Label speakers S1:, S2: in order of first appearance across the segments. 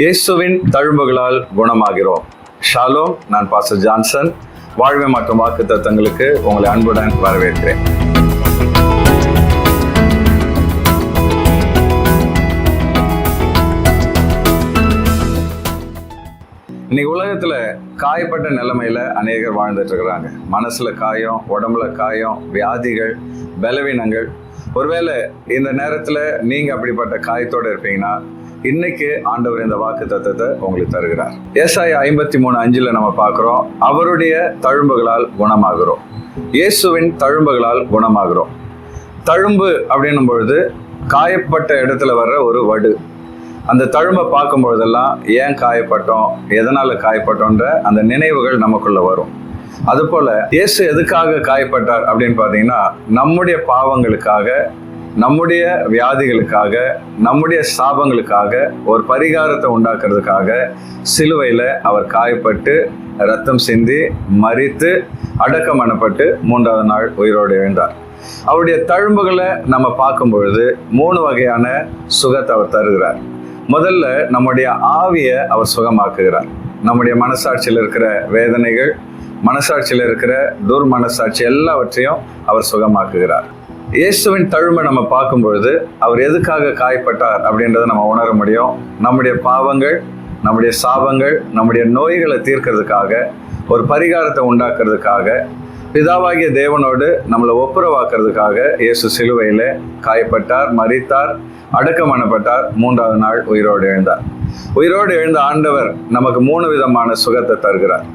S1: இயேசுவின் தழும்புகளால் குணமாகிறோம். ஷாலோ நான் பாஸ்டர் ஜான்சன். வாழ்வை மற்றும் வாக்கு தத்தங்களுக்கு உங்களை அன்புடன் வரவேற்கிறேன். இன்னைக்கு உலகத்துல காயப்பட்ட நிலைமையில அநேகர் வாழ்ந்துட்டு இருக்கிறாங்க. மனசுல காயம் உடம்புல காயம் வியாதிகள் பலவீனங்கள். ஒருவேளை இந்த நேரத்துல நீங்க அப்படிப்பட்ட காயத்தோட இருப்பீங்கன்னா இன்னைக்கு ஆண்டவர் இந்த வாக்கு தத்துவத்தை உங்களுக்கு தருகிறார். ஏசாய ஐம்பத்தி மூணு அஞ்சுல நம்ம பார்க்கிறோம் அவருடைய தழும்புகளால் குணமாகிறோம். இயேசுவின் தழும்புகளால் குணமாகிறோம். தழும்பு அப்படின்னும் பொழுது காயப்பட்ட இடத்துல வர்ற ஒரு வடு. அந்த தழும்பை பார்க்கும் பொழுதெல்லாம் ஏன் காயப்பட்டோம் எதனால காயப்பட்டோன்ற அந்த நினைவுகள் நமக்குள்ள வரும். அதுபோல இயேசு எதுக்காக காயப்பட்டார் அப்படின்னு பார்த்தீங்கன்னா நம்முடைய பாவங்களுக்காக நம்முடைய வியாதிகளுக்காக நம்முடைய சாபங்களுக்காக ஒரு பரிகாரத்தை உண்டாக்குறதுக்காக சிலுவையில் அவர் காயப்பட்டு ரத்தம் சிந்தி மறித்து அடக்கம் மூன்றாவது நாள் உயிரோடு எழுந்தார். அவருடைய தழும்புகளை நம்ம பார்க்கும் பொழுது மூணு வகையான சுகத்தை அவர் தருகிறார். முதல்ல நம்முடைய ஆவியை அவர் சுகமாக்குகிறார். நம்முடைய மனசாட்சியில் இருக்கிற வேதனைகள் மனசாட்சியில் இருக்கிற துர் மனசாட்சி எல்லாவற்றையும் அவர் சுகமாக்குகிறார். இயேசுவின் தழுமை நம்ம பார்க்கும் பொழுது அவர் எதுக்காக காயப்பட்டார் அப்படின்றத நம்ம உணர முடியும். நம்முடைய பாவங்கள் நம்முடைய சாபங்கள் நம்முடைய நோய்களை தீர்க்கிறதுக்காக ஒரு பரிகாரத்தை உண்டாக்குறதுக்காக பிதாவாகிய தேவனோடு நம்மளை ஒப்புரவாக்குறதுக்காக இயேசு சிலுவையில் காயப்பட்டார் மறித்தார் அடக்கம் மூன்றாவது நாள் உயிரோடு எழுந்தார். உயிரோடு எழுந்த ஆண்டவர் நமக்கு மூணு விதமான சுகத்தை தருகிறார்.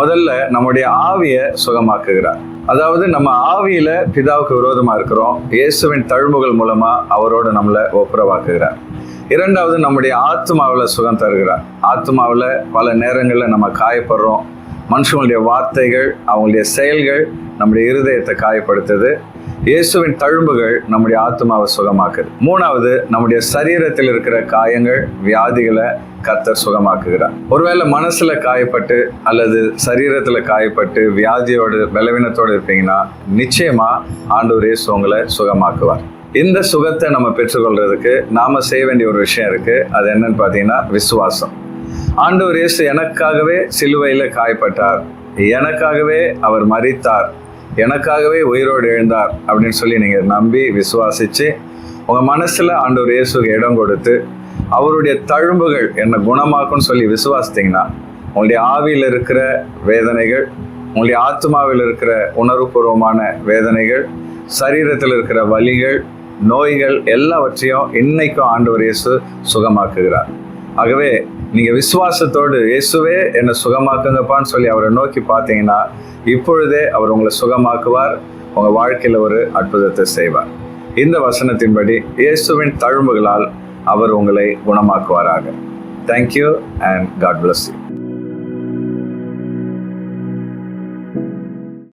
S1: முதல்ல நம்முடைய ஆவியை சுகமாக்குகிறார். அதாவது நம்ம ஆவியில பிதாவுக்கு விரோதமா இருக்கிறோம். இயேசுவின் தழும்புகள் மூலமா அவரோட நம்மளை ஒப்புரவாக்குகிறார். இரண்டாவது நம்முடைய ஆத்மாவில் சுகம் தருகிறார். ஆத்மாவில் பல நேரங்களில் நம்ம காயப்படுறோம். மனுஷங்களுடைய வார்த்தைகள் அவங்களுடைய செயல்கள் நம்முடைய இருதயத்தை காயப்படுத்துது. இயேசுவின் தழும்புகள் நம்முடைய ஆத்மாவை சுகமாக்குது. மூணாவது நம்முடைய சரீரத்தில் இருக்கிற காயங்கள் வியாதிகளை கத்தர் சுகமாக்குகிறார். ஒருவேளை மனசுல காயப்பட்டு அல்லது சரீரத்துல காயப்பட்டு வியாதியோடு பலவீனத்தோடு இருப்பீங்கன்னா நிச்சயமா ஆண்டவர் இயேசு உங்களை சுகமாக்குவார். இந்த சுகத்தை நம்ம பெற்றுக்கொள்றதுக்கு நாம செய்ய வேண்டிய ஒரு விஷயம் இருக்கு. அது என்னன்னு பார்த்தீங்கன்னா விசுவாசம். ஆண்டவர் இயேசு எனக்காகவே சிலுவையில் காயப்பட்டார். எனக்காகவே அவர் மறித்தார் எனக்காகவே உயிரோடு எழுந்தார் அப்படின்னு சொல்லி நீங்கள் நம்பி விசுவாசிச்சு உங்கள் மனசில் ஆண்டவர் இயேசுக்கு இடம் கொடுத்து அவருடைய தழும்புகள் என்னை குணமாக்கும்னு சொல்லி விசுவாசித்தீங்கன்னா உங்களுடைய ஆவியில் இருக்கிற வேதனைகள் உங்களுடைய ஆத்மாவில் இருக்கிற உணர்வுபூர்வமான வேதனைகள் சரீரத்தில் இருக்கிற வலிகள் நோய்கள் எல்லாவற்றையும் இன்னைக்கும் ஆண்டவர் இயேசு சுகமாக்குகிறார். ஆகவே நீங்கள் விசுவாசத்தோடு இயேசுவே என்னை சுகமாக்குங்கப்பான்னு சொல்லி அவரை நோக்கி பார்த்தீங்கன்னா இப்பொழுதே அவர் உங்களை சுகமாக்குவார் உங்கள் வாழ்க்கையில் ஒரு அற்புதத்தை செய்வார். இந்த வசனத்தின்படி இயேசுவின் தழும்புகளால் அவர் உங்களை குணமாக்குவாராக. Thank you and God bless you